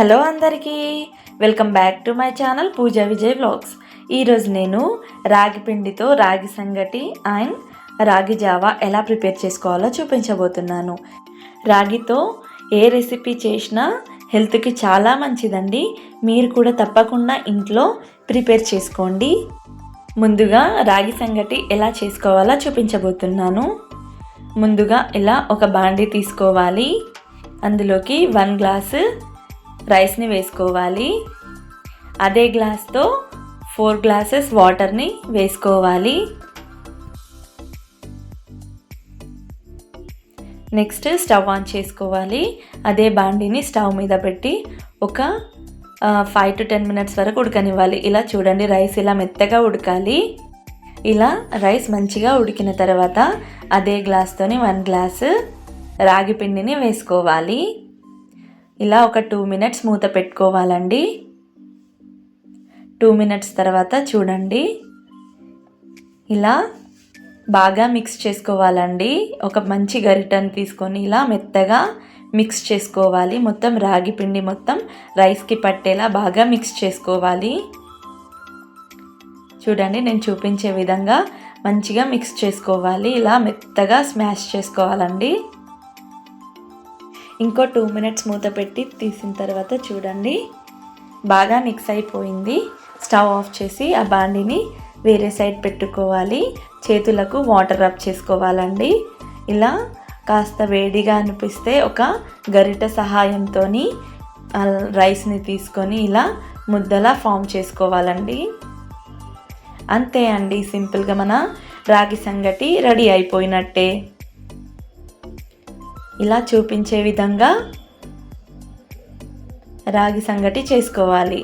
Hello అందరికీ. Welcome back to my channel Pooja Vijay vlogs. ఈరోజు నేను రాగి పిండితో రాగి సంగటి అండ్ రాగి జావా ఎలా ప్రిపేర్ చేసుకోవాలో చూపించబోతున్నాను. రాగితో ఏ రెసిపీ చేసినా హెల్త్కి చాలా మంచిదండి. మీరు కూడా తప్పకుండా ఇంట్లో ప్రిపేర్ చేసుకోండి. ముందుగా రాగి సంగటి ఎలా చేసుకోవాలో చూపించబోతున్నాను. ముందుగా ఇలా ఒక బాండి తీసుకోవాలి. అందులోకి వన్ గ్లాసు రైస్ని వేసుకోవాలి. అదే గ్లాస్తో ఫోర్ గ్లాసెస్ వాటర్ని వేసుకోవాలి. నెక్స్ట్ స్టవ్ ఆన్ చేసుకోవాలి. అదే బాండిని స్టవ్ మీద పెట్టి ఒక ఫైవ్ టు టెన్ మినిట్స్ వరకు ఉడకనివ్వాలి. ఇలా చూడండి రైస్ ఇలా మెత్తగా ఉడకాలి. ఇలా రైస్ మంచిగా ఉడికిన తర్వాత అదే గ్లాస్తోని వన్ గ్లాస్ రాగి పిండిని వేసుకోవాలి. ఇలా ఒక టూ మినిట్స్ మూత పెట్టుకోవాలండి. టూ మినిట్స్ తర్వాత చూడండి. ఇలా బాగా మిక్స్ చేసుకోవాలండి. ఒక మంచి గరిటను తీసుకొని ఇలా మెత్తగా మిక్స్ చేసుకోవాలి. మొత్తం రాగి పిండి మొత్తం రైస్కి పట్టేలా బాగా మిక్స్ చేసుకోవాలి. చూడండి నేను చూపించే విధంగా మంచిగా మిక్స్ చేసుకోవాలి. ఇలా మెత్తగా స్మాష్ చేసుకోవాలండి. ఇంకో టూ మినిట్స్ మూత పెట్టి తీసిన తర్వాత చూడండి. బాగా మిక్స్ అయిపోయింది. స్టవ్ ఆఫ్ చేసి ఆ బాండిని వేరే సైడ్ పెట్టుకోవాలి. చేతులకు వాటర్ రబ్ చేసుకోవాలండి. ఇలా కాస్త వేడిగా అనిపిస్తే ఒక గరిట సహాయంతో రైస్ని తీసుకొని ఇలా ముద్దలా ఫామ్ చేసుకోవాలండి. అంతే అండి సింపుల్గా మన రాగి సంగటి రెడీ అయిపోయినట్టే. ఇలా చూపించే విధంగా రాగి సంగటి చేసుకోవాలి.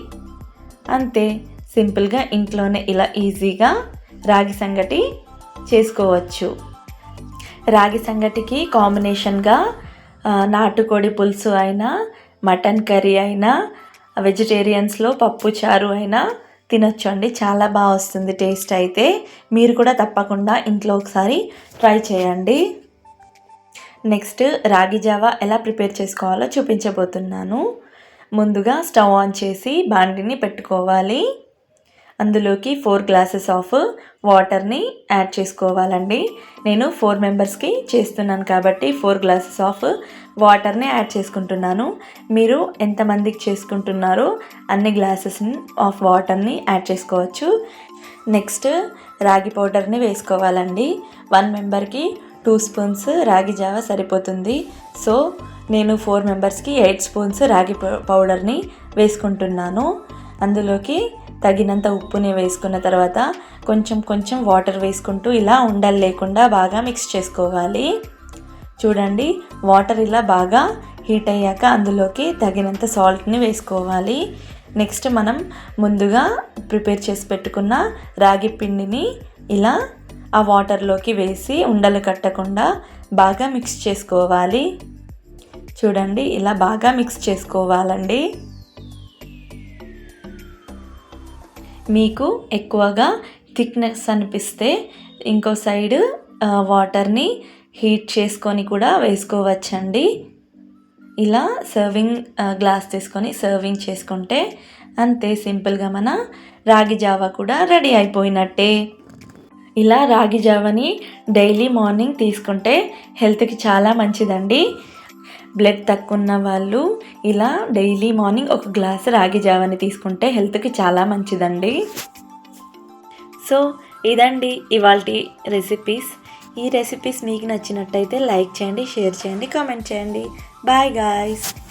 అంతే సింపుల్గా ఇంట్లోనే ఇలా ఈజీగా రాగి సంగటి చేసుకోవచ్చు. రాగి సంగటికి కాంబినేషన్గా నాటుకోడి పులుసు అయినా మటన్ కర్రీ అయినా వెజిటేరియన్స్లో పప్పు చారు అయినా తినొచ్చండి. చాలా బాగా వస్తుంది టేస్ట్ అయితే. మీరు కూడా తప్పకుండా ఇంట్లో ఒకసారి ట్రై చేయండి. నెక్స్ట్ రాగి జావా ఎలా ప్రిపేర్ చేసుకోవాలో చూపించబోతున్నాను. ముందుగా స్టవ్ ఆన్ చేసి బాండిని పెట్టుకోవాలి. అందులోకి ఫోర్ గ్లాసెస్ ఆఫ్ వాటర్ని యాడ్ చేసుకోవాలండి. నేను ఫోర్ మెంబర్స్కి చేస్తున్నాను కాబట్టి ఫోర్ గ్లాసెస్ ఆఫ్ వాటర్ని యాడ్ చేసుకుంటున్నాను. మీరు ఎంతమందికి చేసుకుంటున్నారో అన్ని గ్లాసెస్ ఆఫ్ వాటర్ని యాడ్ చేసుకోవచ్చు. నెక్స్ట్ రాగి పౌడర్ని వేసుకోవాలండి. వన్ మెంబర్కి టూ స్పూన్స్ రాగి జావ సరిపోతుంది. సో నేను ఫోర్ మెంబర్స్కి ఎయిట్ స్పూన్స్ రాగి పౌడర్ని వేసుకుంటున్నాను. అందులోకి తగినంత ఉప్పుని వేసుకున్న తర్వాత కొంచెం కొంచెం వాటర్ వేసుకుంటూ ఇలా ఉండలు లేకుండా బాగా మిక్స్ చేసుకోవాలి. చూడండి వాటర్ ఇలా బాగా హీట్ అయ్యాక అందులోకి తగినంత సాల్ట్ని వేసుకోవాలి. నెక్స్ట్ మనం ముందుగా ప్రిపేర్ చేసి పెట్టుకున్న రాగి పిండిని ఇలా ఆ వాటర్లోకి వేసి ఉండలు కట్టకుండా బాగా మిక్స్ చేసుకోవాలి. చూడండి ఇలా బాగా మిక్స్ చేసుకోవాలండి. మీకు ఎక్కువగా థిక్నెస్ అనిపిస్తే ఇంకో సైడ్ వాటర్ని హీట్ చేసుకొని కూడా వేసుకోవచ్చండి. ఇలా సర్వింగ్ గ్లాస్ తీసుకొని సర్వింగ్ చేసుకుంటే అంతే సింపుల్గా మన రాగి జావా కూడా రెడీ అయిపోయినట్టే. ఇలా రాగి జావని డైలీ మార్నింగ్ తీసుకుంటే హెల్త్కి చాలా మంచిదండి. బ్లడ్ తక్కువ ఉన్న వాళ్ళు ఇలా డైలీ మార్నింగ్ ఒక గ్లాస్ రాగి జావని తీసుకుంటే హెల్త్కి చాలా మంచిదండి. సో ఇదండి ఇవాళ రెసిపీస్. ఈ రెసిపీస్ మీకు నచ్చినట్టయితే లైక్ చేయండి షేర్ చేయండి కామెంట్ చేయండి. Bye guys.